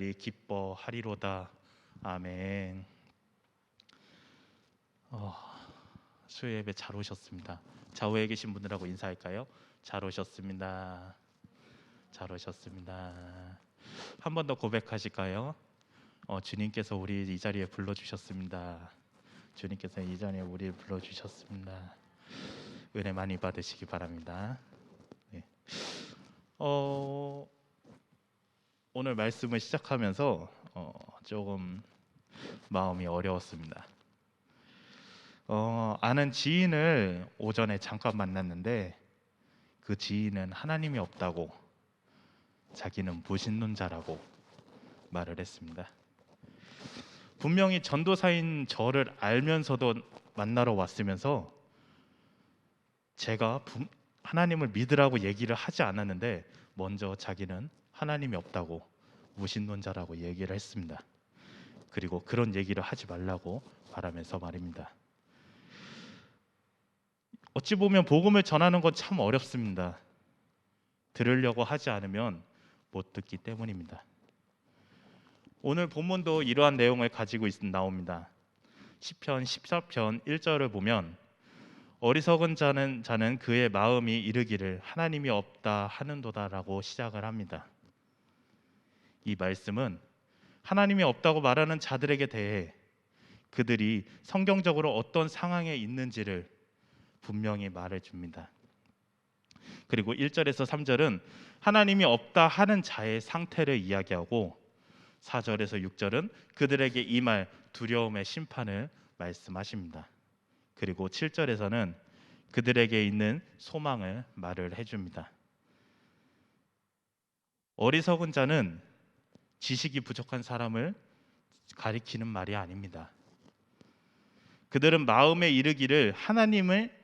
이 기뻐하리로다. 아멘. 어, 수요 예배 잘 오셨습니다. 좌우에 계신 분들하고 인사할까요? 잘 오셨습니다. 잘 오셨습니다. 한 번 더 고백하실까요? 어, 주님께서 우리 이 자리에 불러 주셨습니다. 주님께서 이 자리에 우리를 불러 주셨습니다. 은혜 많이 받으시기 바랍니다. 네. 어, 오늘 말씀을 시작하면서 어, 조금 마음이 어려웠습니다. 어, 아는 지인을 오전에 잠깐 만났는데 그 지인은 하나님이 없다고 자기는 무신론자라고 말을 했습니다. 분명히 전도사인 저를 알면서도 만나러 왔으면서 제가 부- 하나님을 믿으라고 얘기를 하지 않았는데 먼저 자기는 하나님이 없다고 무신론자라고 얘기를 했습니다. 그리고 그런 얘기를 하지 말라고 말하면서 말입니다. 어찌 보면 복음을 전하는 건 참 어렵습니다. 들으려고 하지 않으면 못 듣기 때문입니다. 오늘 본문도 이러한 내용을 가지고 있, 나옵니다. 시편 14편 1절을 보면 어리석은 자는 자는 그의 마음이 이르기를 하나님이 없다 하는도다라고 시작을 합니다. 이 말씀은 하나님이 없다고 말하는 자들에게 대해 그들이 성경적으로 어떤 상황에 있는지를 분명히 말해 줍니다. 그리고 1절에서 3절은 하나님이 없다 하는 자의 상태를 이야기하고 4절에서 6절은 그들에게 임할 두려움의 심판을 말씀하십니다. 그리고 7절에서는 그들에게 있는 소망을 말을 해줍니다. 어리석은 자는 지식이 부족한 사람을 가리키는 말이 아닙니다. 그들은 마음에 이르기를 하나님을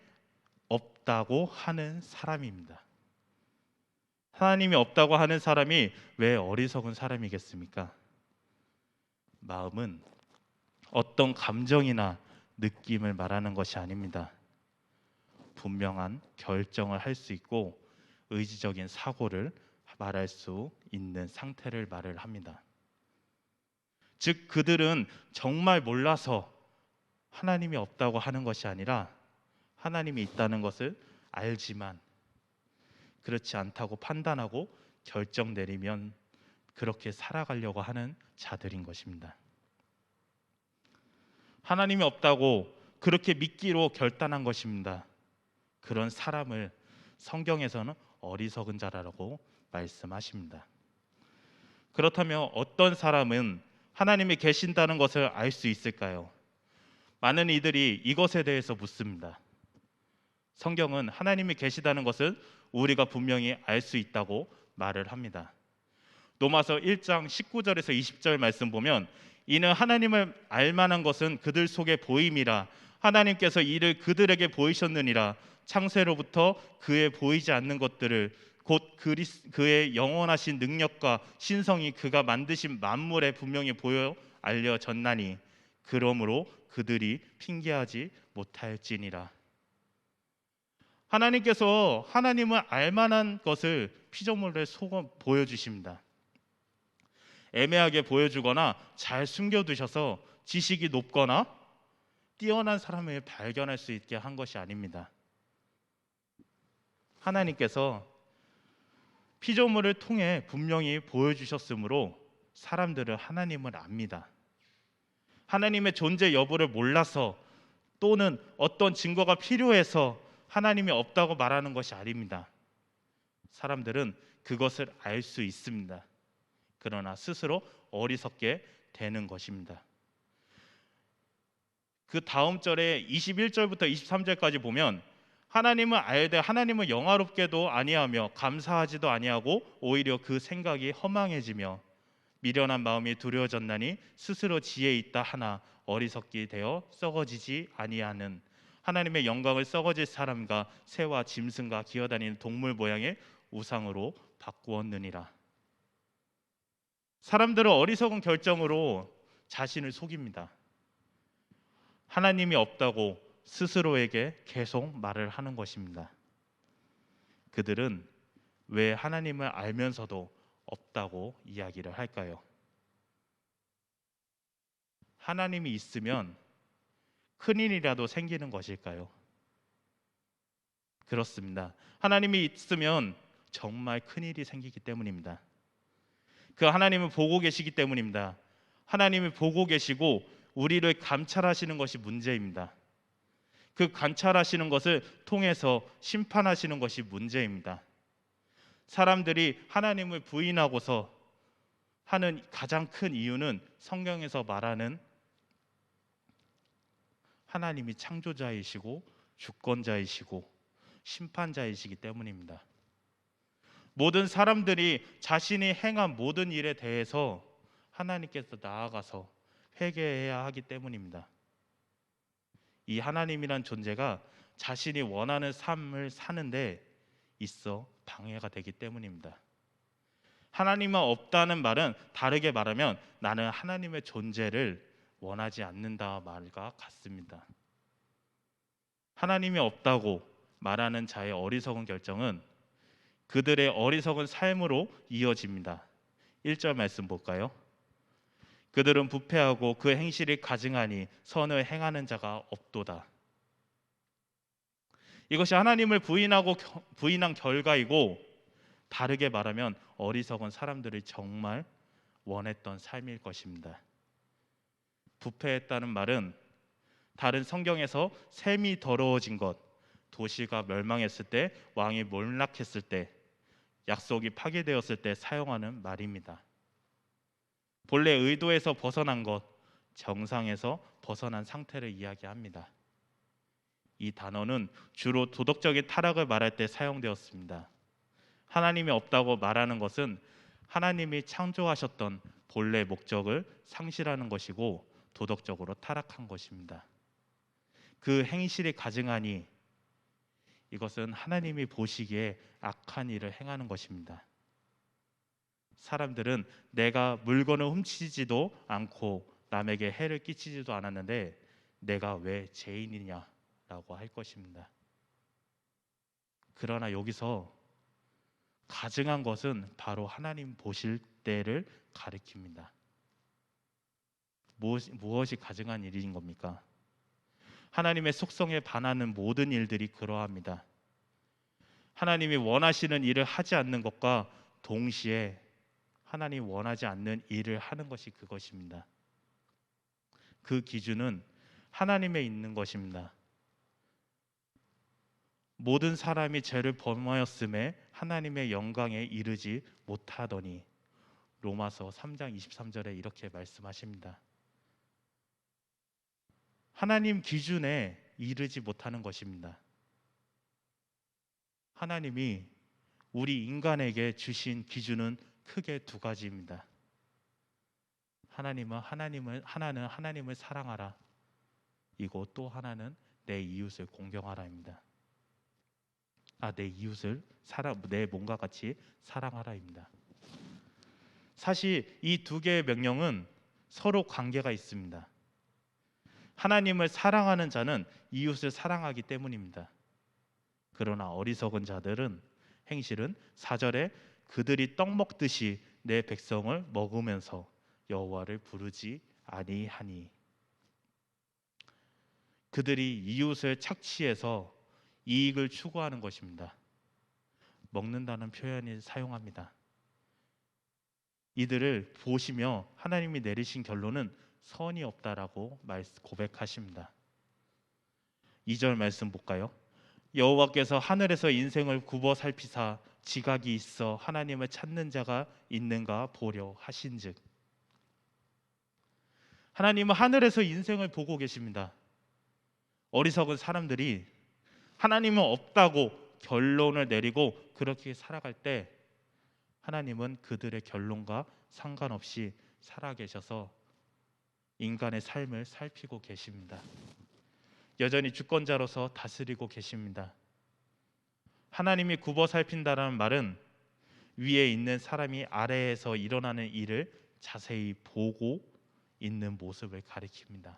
없다고 하는 사람입니다. 하나님이 없다고 하는 사람이 왜 어리석은 사람이겠습니까? 마음은 어떤 감정이나 느낌을 말하는 것이 아닙니다. 분명한 결정을 할 수 있고 의지적인 사고를 말할 수 있는 상태를 말을 합니다. 즉 그들은 정말 몰라서 하나님이 없다고 하는 것이 아니라 하나님이 있다는 것을 알지만 그렇지 않다고 판단하고 결정 내리면 그렇게 살아가려고 하는 자들인 것입니다. 하나님이 없다고 그렇게 믿기로 결단한 것입니다. 그런 사람을 성경에서는 어리석은 자라고 말씀하십니다. 그렇다면 어떤 사람은 하나님이 계신다는 것을 알 수 있을까요? 많은 이들이 이것에 대해서 묻습니다. 성경은 하나님이 계시다는 것을 우리가 분명히 알 수 있다고 말을 합니다. 로마서 1장 19절에서 20절 말씀 보면 이는 하나님을 알 만한 것은 그들 속에 보임이라 하나님께서 이를 그들에게 보이셨느니라 창세로부터 그의 보이지 않는 것들을 곧 그리스, 그의 영원하신 능력과 신성이 그가 만드신 만물에 분명히 보여 알려졌나니 그러므로 그들이 핑계하지 못할지니라 하나님께서 하나님을 알만한 것을 피조물에 속어 보여주십니다. 애매하게 보여주거나 잘 숨겨두셔서 지식이 높거나 뛰어난 사람을 발견할 수 있게 한 것이 아닙니다. 하나님께서 피조물을 통해 분명히 보여주셨으므로 사람들은 하나님을 압니다. 하나님의 존재 여부를 몰라서 또는 어떤 증거가 필요해서 하나님이 없다고 말하는 것이 아닙니다. 사람들은 그것을 알 수 있습니다. 그러나 스스로 어리석게 되는 것입니다. 그 다음 절에 21절부터 23절까지 보면 하나님을 알되 하나님을 영화롭게도 아니하며 감사하지도 아니하고 오히려 그 생각이 허망해지며 미련한 마음이 두려워졌나니 스스로 지혜 있다 하나 어리석게 되어 썩어지지 아니하는 하나님의 영광을 썩어질 사람과 새와 짐승과 기어다니는 동물 모양의 우상으로 바꾸었느니라. 사람들은 어리석은 결정으로 자신을 속입니다. 하나님이 없다고 스스로에게 계속 말을 하는 것입니다. 그들은 왜 하나님을 알면서도 없다고 이야기를 할까요? 하나님이 있으면 큰일이라도 생기는 것일까요? 그렇습니다. 하나님이 있으면 정말 큰일이 생기기 때문입니다. 그 하나님은 보고 계시기 때문입니다. 하나님이 보고 계시고 우리를 감찰하시는 것이 문제입니다. 그 관찰하시는 것을 통해서 심판하시는 것이 문제입니다. 사람들이 하나님을 부인하고서 하는 가장 큰 이유는 성경에서 말하는 하나님이 창조자이시고 주권자이시고 심판자이시기 때문입니다. 모든 사람들이 자신이 행한 모든 일에 대해서 하나님께서 나아가서 회개해야 하기 때문입니다. 이 하나님이란 존재가 자신이 원하는 삶을 사는데 있어 방해가 되기 때문입니다. 하나님은 없다는 말은 다르게 말하면 나는 하나님의 존재를 원하지 않는다 말과 같습니다. 하나님이 없다고 말하는 자의 어리석은 결정은 그들의 어리석은 삶으로 이어집니다. 1절 말씀 볼까요? 그들은 부패하고 그 행실이 가증하니 선을 행하는 자가 없도다. 이것이 하나님을 부인하고 부인한 결과이고 다르게 말하면 어리석은 사람들이 정말 원했던 삶일 것입니다. 부패했다는 말은 다른 성경에서 샘이 더러워진 것, 도시가 멸망했을 때, 왕이 몰락했을 때, 약속이 파괴되었을 때 사용하는 말입니다. 본래 의도에서 벗어난 것, 정상에서 벗어난 상태를 이야기합니다. 이 단어는 주로 도덕적인 타락을 말할 때 사용되었습니다. 하나님이 없다고 말하는 것은 하나님이 창조하셨던 본래 목적을 상실하는 것이고 도덕적으로 타락한 것입니다. 그 행실이 가증하니 이것은 하나님이 보시기에 악한 일을 행하는 것입니다. 사람들은 내가 물건을 훔치지도 않고 남에게 해를 끼치지도 않았는데 내가 왜 죄인이냐라고 할 것입니다. 그러나 여기서 가증한 것은 바로 하나님 보실 때를 가리킵니다. 무엇이 가증한 일인 겁니까? 하나님의 속성에 반하는 모든 일들이 그러합니다. 하나님이 원하시는 일을 하지 않는 것과 동시에 하나님 원하지 않는 일을 하는 것이 그것입니다. 그 기준은 하나님에 있는 것입니다. 모든 사람이 죄를 범하였음에 하나님의 영광에 이르지 못하더니 로마서 3장 23절에 이렇게 말씀하십니다. 하나님 기준에 이르지 못하는 것입니다. 하나님이 우리 인간에게 주신 기준은 크게 두 가지입니다. 하나님은 하나님을 하나는 하나님을 사랑하라. 이고 또 하나는 내 이웃을 공경하라입니다. 아, 내 이웃을 사랑 내 몸과 같이 사랑하라입니다. 사실 이 두 개의 명령은 서로 관계가 있습니다. 하나님을 사랑하는 자는 이웃을 사랑하기 때문입니다. 그러나 어리석은 자들은 행실은 사절에 그들이 떡 먹듯이 내 백성을 먹으면서 여호와를 부르지 아니하니 그들이 이웃을 착취해서 이익을 추구하는 것입니다. 먹는다는 표현을 사용합니다. 이들을 보시며 하나님이 내리신 결론은 선이 없다라고 고백하십니다. 2절 말씀 볼까요? 여호와께서 하늘에서 인생을 굽어 살피사 지각이 있어 하나님을 찾는 자가 있는가 보려 하신즉 하나님은 하늘에서 인생을 보고 계십니다. 어리석은 사람들이 하나님은 없다고 결론을 내리고 그렇게 살아갈 때 하나님은 그들의 결론과 상관없이 살아계셔서 인간의 삶을 살피고 계십니다. 여전히 주권자로서 다스리고 계십니다. 하나님이 굽어 살핀다라는 말은 위에 있는 사람이 아래에서 일어나는 일을 자세히 보고 있는 모습을 가리킵니다.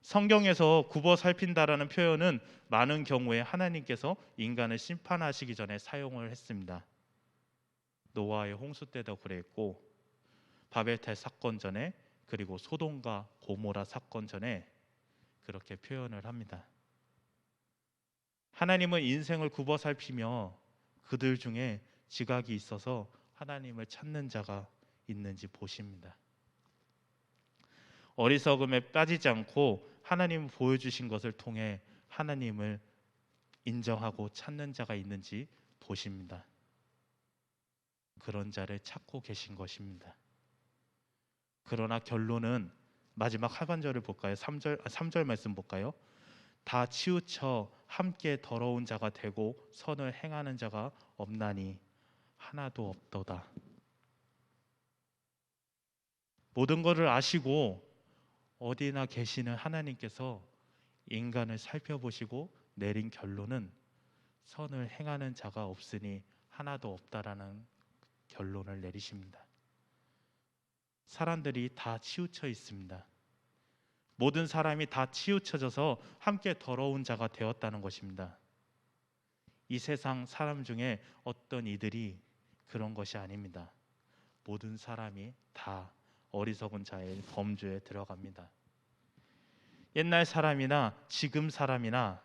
성경에서 굽어 살핀다라는 표현은 많은 경우에 하나님께서 인간을 심판하시기 전에 사용을 했습니다. 노아의 홍수 때도 그랬고 바벨탈 사건 전에 그리고 소돔과 고모라 사건 전에 그렇게 표현을 합니다. 하나님은 인생을 굽어 살피며 그들 중에 지각이 있어서 하나님을 찾는 자가 있는지 보십니다. 어리석음에 빠지지 않고 하나님 보여주신 것을 통해 하나님을 인정하고 찾는 자가 있는지 보십니다. 그런 자를 찾고 계신 것입니다. 그러나 결론은 마지막 하반절을 볼까요? 3절 3절 말씀 볼까요? 다 치우쳐 함께 더러운 자가 되고 선을 행하는 자가 없나니 하나도 없도다. 모든 것을 아시고 어디나 계시는 하나님께서 인간을 살펴보시고 내린 결론은 선을 행하는 자가 없으니 하나도 없다라는 결론을 내리십니다. 사람들이 다 치우쳐 있습니다. 모든 사람이 다 치우쳐져서 함께 더러운 자가 되었다는 것입니다. 이 세상 사람 중에 어떤 이들이 그런 것이 아닙니다. 모든 사람이 다 어리석은 자의 범주에 들어갑니다. 옛날 사람이나 지금 사람이나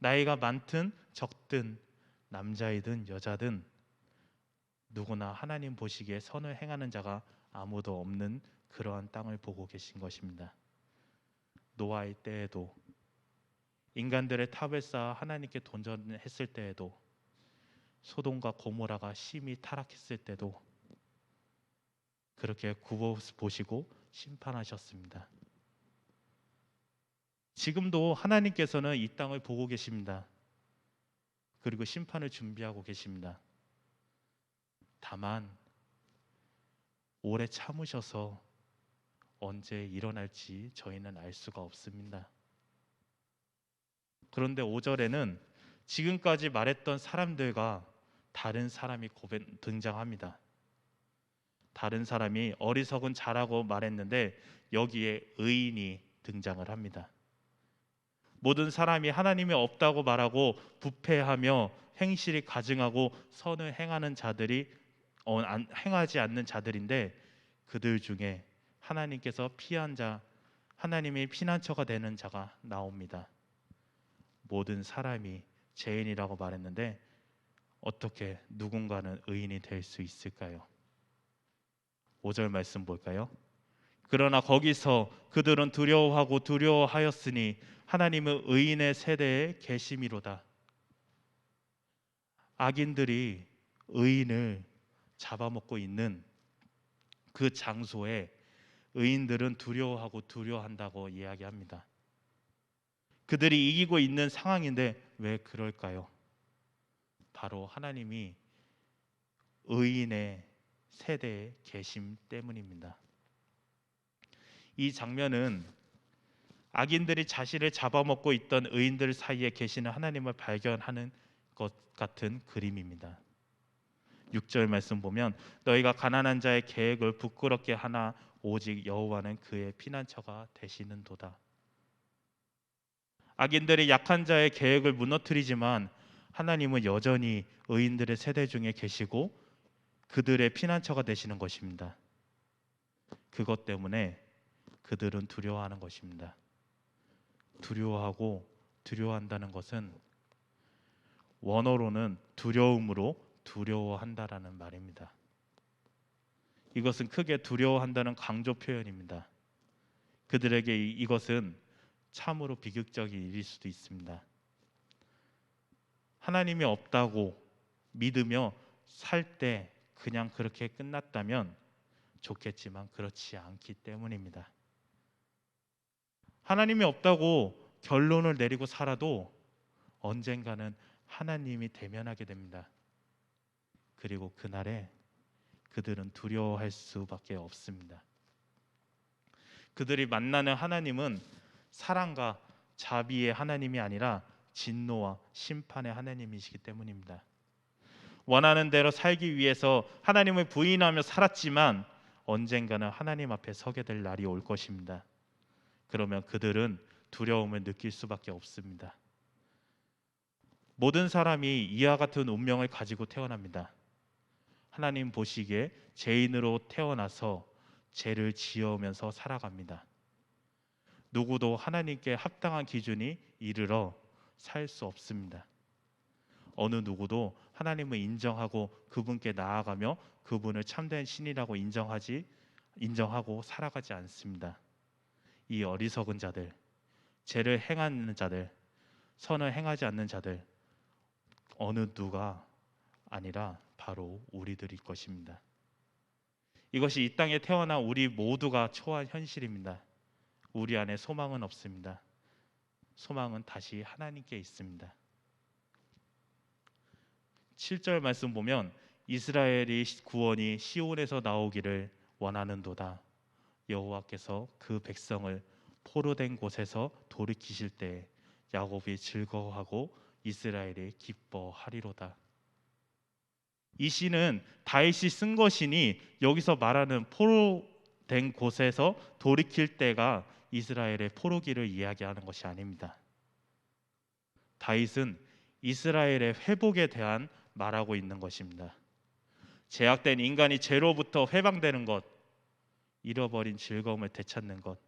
나이가 많든 적든 남자이든 여자든 누구나 하나님 보시기에 선을 행하는 자가 아무도 없는 그러한 땅을 보고 계신 것입니다. 노아의 때에도 인간들의 탑을 쌓아 하나님께 돈전했을 때에도 소돔과 고모라가 심히 타락했을 때도 그렇게 굽어 보시고 심판하셨습니다. 지금도 하나님께서는 이 땅을 보고 계십니다. 그리고 심판을 준비하고 계십니다. 다만 오래 참으셔서 언제 일어날지 저희는 알 수가 없습니다. 그런데 5절에는 지금까지 말했던 사람들과 다른 사람이 고백 등장합니다. 다른 사람이 어리석은 자라고 말했는데 여기에 의인이 등장을 합니다. 모든 사람이 하나님이 없다고 말하고 부패하며 행실이 가증하고 선을 행하는 자들이 어, 안, 행하지 않는 자들인데 그들 중에 하나님께서 피한 자, 하나님의 피난처가 되는 자가 나옵니다. 모든 사람이 죄인이라고 말했는데 어떻게 누군가는 의인이 될 수 있을까요? 5절 말씀 볼까요? 그러나 거기서 그들은 두려워하고 두려워하였으니 하나님은 의인의 세대에 계심이로다. 악인들이 의인을 잡아먹고 있는 그 장소에 의인들은 두려워하고 두려워한다고 이야기합니다. 그들이 이기고 있는 상황인데 왜 그럴까요? 바로 하나님이 의인의 세대에 계심 때문입니다. 이 장면은 악인들이 자신을 잡아먹고 있던 의인들 사이에 계시는 하나님을 발견하는 것 같은 그림입니다. 6절 말씀 보면 너희가 가난한 자의 계획을 부끄럽게 하나 오직 여호와는 그의 피난처가 되시는도다. 악인들이 약한 자의 계획을 무너뜨리지만 하나님은 여전히 의인들의 세대 중에 계시고 그들의 피난처가 되시는 것입니다. 그것 때문에 그들은 두려워하는 것입니다. 두려워하고 두려워한다는 것은 원어로는 두려움으로 두려워한다라는 말입니다. 이것은 크게 두려워한다는 강조 표현입니다. 그들에게 이것은 참으로 비극적인 일일 수도 있습니다. 하나님이 없다고 믿으며 살 때 그냥 그렇게 끝났다면 좋겠지만 그렇지 않기 때문입니다. 하나님이 없다고 결론을 내리고 살아도 언젠가는 하나님이 대면하게 됩니다. 그리고 그날에 그들은 두려워할 수밖에 없습니다. 그들이 만나는 하나님은 사랑과 자비의 하나님이 아니라 진노와 심판의 하나님이시기 때문입니다. 원하는 대로 살기 위해서 하나님을 부인하며 살았지만 언젠가는 하나님 앞에 서게 될 날이 올 것입니다. 그러면 그들은 두려움을 느낄 수밖에 없습니다. 모든 사람이 이와 같은 운명을 가지고 태어납니다. 하나님 보시기에 죄인으로 태어나서 죄를 지으면서 살아갑니다. 누구도 하나님께 합당한 기준이 이르러 살 수 없습니다. 어느 누구도 하나님을 인정하고 그분께 나아가며 그분을 참된 신이라고 인정하지 인정하고 살아가지 않습니다. 이 어리석은 자들, 죄를 행하는 자들, 선을 행하지 않는 자들 어느 누가 아니라 바로 우리들일 것입니다. 이것이 이 땅에 태어난 우리 모두가 초한 현실입니다. 우리 안에 소망은 없습니다. 소망은 다시 하나님께 있습니다. 7절 말씀 보면 이스라엘이 구원이 시온에서 나오기를 원하는도다. 여호와께서 그 백성을 포로된 곳에서 돌이키실 때 야곱이 즐거워하고 이스라엘이 기뻐하리로다. 이 시는 다윗이 쓴 것이니 여기서 말하는 포로된 곳에서 돌이킬 때가 이스라엘의 포로기를 이야기하는 것이 아닙니다. 다윗은 이스라엘의 회복에 대한 말하고 있는 것입니다. 제약된 인간이 죄로부터 해방되는 것, 잃어버린 즐거움을 되찾는 것,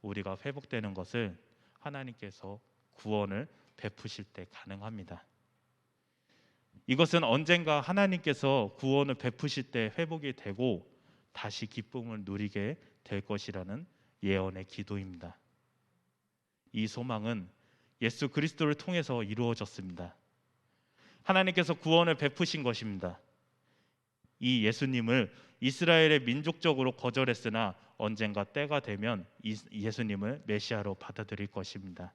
우리가 회복되는 것을 하나님께서 구원을 베푸실 때 가능합니다. 이것은 언젠가 하나님께서 구원을 베푸실 때 회복이 되고 다시 기쁨을 누리게 될 것이라는 예언의 기도입니다. 이 소망은 예수 그리스도를 통해서 이루어졌습니다. 하나님께서 구원을 베푸신 것입니다. 이 예수님을 이스라엘의 민족적으로 거절했으나 언젠가 때가 되면 예수님을 메시아로 받아들일 것입니다.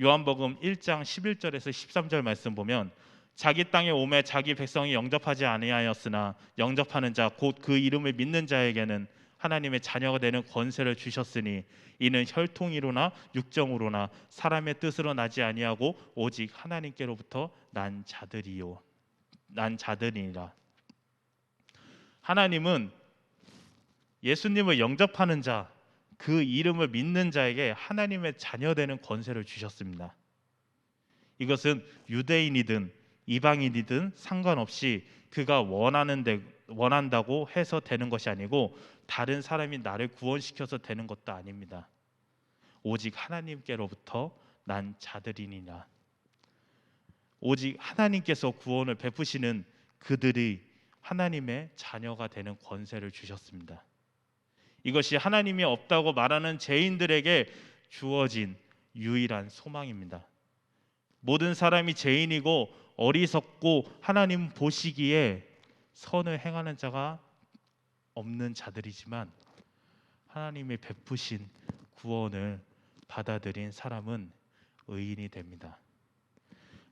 요한복음 1장 11절에서 13절 말씀 보면 자기 땅에 오매 자기 백성이 영접하지 아니하였으나 영접하는 자 곧 그 이름을 믿는 자에게는 하나님의 자녀가 되는 권세를 주셨으니 이는 혈통이로나 육정으로나 사람의 뜻으로 나지 아니하고 오직 하나님께로부터 난 자들이요 난 자들이니라. 하나님은 예수님을 영접하는 자, 그 이름을 믿는 자에게 하나님의 자녀 되는 권세를 주셨습니다. 이것은 유대인이든 이방인이든 상관없이 그가 원하는 데 원한다고 해서 되는 것이 아니고 다른 사람이 나를 구원시켜서 되는 것도 아닙니다. 오직 하나님께로부터 난 자들이니라. 오직 하나님께서 구원을 베푸시는 그들이 하나님의 자녀가 되는 권세를 주셨습니다. 이것이 하나님이 없다고 말하는 죄인들에게 주어진 유일한 소망입니다. 모든 사람이 죄인이고 어리석고 하나님 보시기에 선을 행하는 자가 없는 자들이지만 하나님이 베푸신 구원을 받아들인 사람은 의인이 됩니다.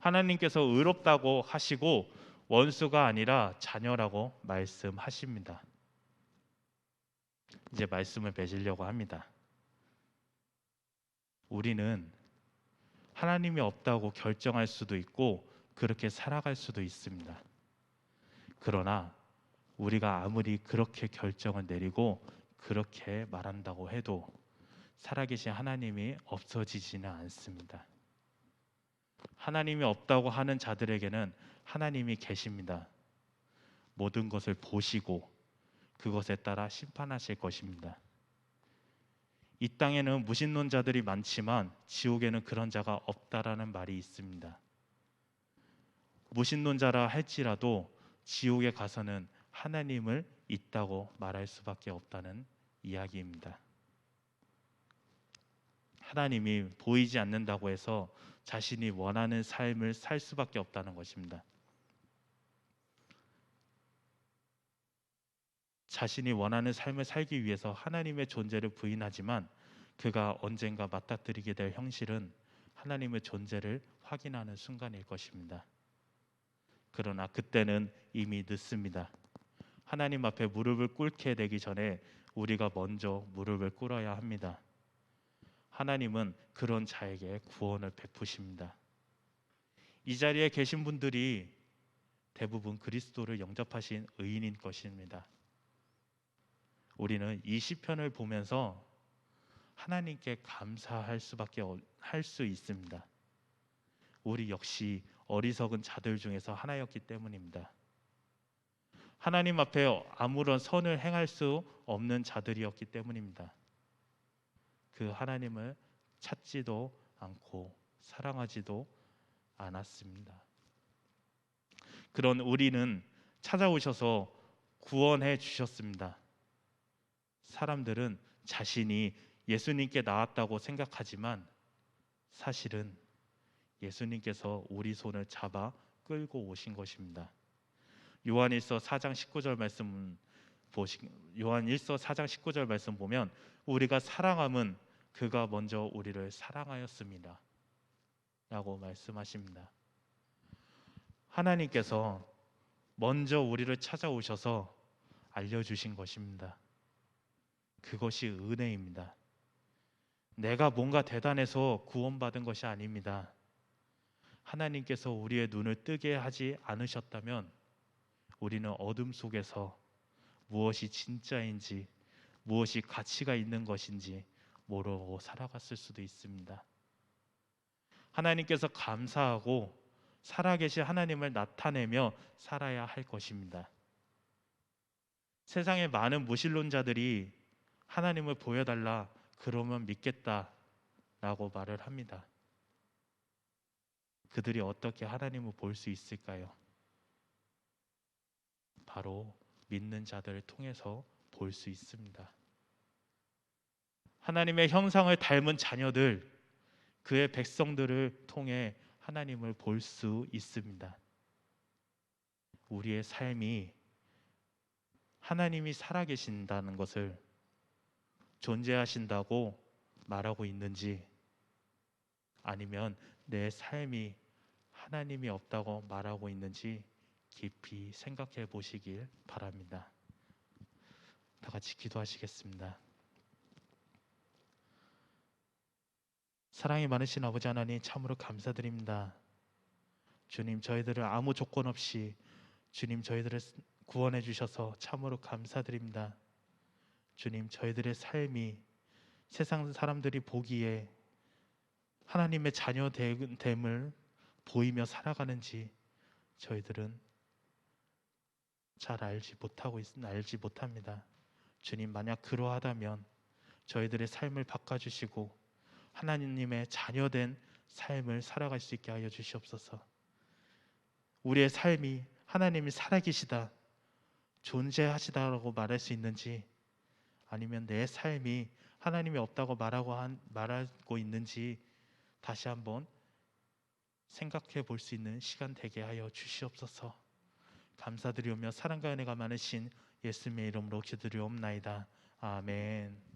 하나님께서 의롭다고 하시고 원수가 아니라 자녀라고 말씀하십니다. 이제 말씀을 맺으려고 합니다. 우리는 하나님이 없다고 결정할 수도 있고 그렇게 살아갈 수도 있습니다. 그러나 우리가 아무리 그렇게 결정을 내리고 그렇게 말한다고 해도 살아계신 하나님이 없어지지는 않습니다. 하나님이 없다고 하는 자들에게는 하나님이 계십니다. 모든 것을 보시고 그것에 따라 심판하실 것입니다. 이 땅에는 무신론자들이 많지만 지옥에는 그런 자가 없다라는 말이 있습니다. 무신론자라 할지라도 지옥에 가서는 하나님을 있다고 말할 수밖에 없다는 이야기입니다. 하나님이 보이지 않는다고 해서 자신이 원하는 삶을 살 수밖에 없다는 것입니다. 자신이 원하는 삶을 살기 위해서 하나님의 존재를 부인하지만 그가 언젠가 맞닥뜨리게 될 형실은 하나님의 존재를 확인하는 순간일 것입니다. 그러나 그때는 이미 늦습니다. 하나님 앞에 무릎을 꿇게 되기 전에 우리가 먼저 무릎을 꿇어야 합니다. 하나님은 그런 자에게 구원을 베푸십니다. 이 자리에 계신 분들이 대부분 그리스도를 영접하신 의인인 것입니다. 우리는 이 시편을 보면서 하나님께 감사할 수밖에 할 수 있습니다. 우리 역시 어리석은 자들 중에서 하나였기 때문입니다. 하나님 앞에 아무런 선을 행할 수 없는 자들이었기 때문입니다. 그 하나님을 찾지도 않고 사랑하지도 않았습니다. 그런 우리는 찾아오셔서 구원해 주셨습니다. 사람들은 자신이 예수님께 나왔다고 생각하지만 사실은 예수님께서 우리 손을 잡아 끌고 오신 것입니다. 요한일서 4장 19절 말씀 보시 요한일서 4장 19절 말씀 보면 우리가 사랑함은 그가 먼저 우리를 사랑하였습니다. 라고 말씀하십니다. 하나님께서 먼저 우리를 찾아오셔서 알려주신 것입니다. 그것이 은혜입니다. 내가 뭔가 대단해서 구원받은 것이 아닙니다. 하나님께서 우리의 눈을 뜨게 하지 않으셨다면 우리는 어둠 속에서 무엇이 진짜인지 무엇이 가치가 있는 것인지 모르고 살아갔을 수도 있습니다. 하나님께서 감사하고 살아계신 하나님을 나타내며 살아야 할 것입니다. 세상의 많은 무신론자들이 하나님을 보여달라 그러면 믿겠다 라고 말을 합니다. 그들이 어떻게 하나님을 볼 수 있을까요? 바로 믿는 자들을 통해서 볼 수 있습니다. 하나님의 형상을 닮은 자녀들, 그의 백성들을 통해 하나님을 볼 수 있습니다. 우리의 삶이 하나님이 살아계신다는 것을 존재하신다고 말하고 있는지 아니면 내 삶이 하나님이 없다고 말하고 있는지 깊이 생각해 보시길 바랍니다. 다 같이 기도하시겠습니다. 사랑이 많으신 아버지 하나님 참으로 감사드립니다. 주님 저희들을 아무 조건 없이 주님 저희들을 구원해 주셔서 참으로 감사드립니다. 주님 저희들의 삶이 세상 사람들이 보기에 하나님의 자녀됨을 보이며 살아가는지 저희들은 잘 알지 못하고 있, 알지 못합니다. 주님 만약 그러하다면 저희들의 삶을 바꿔주시고 하나님의 자녀된 삶을 살아갈 수 있게 하여 주시옵소서. 우리의 삶이 하나님이 살아계시다, 존재하시다라고 말할 수 있는지 아니면 내 삶이 하나님이 없다고 말하고 한, 말하고 있는지 다시 한번 생각해 볼 수 있는 시간 되게 하여 주시옵소서. 감사드리오며 사랑과 은혜가 많으신 예수님의 이름으로 기드리옵나이다. 아멘.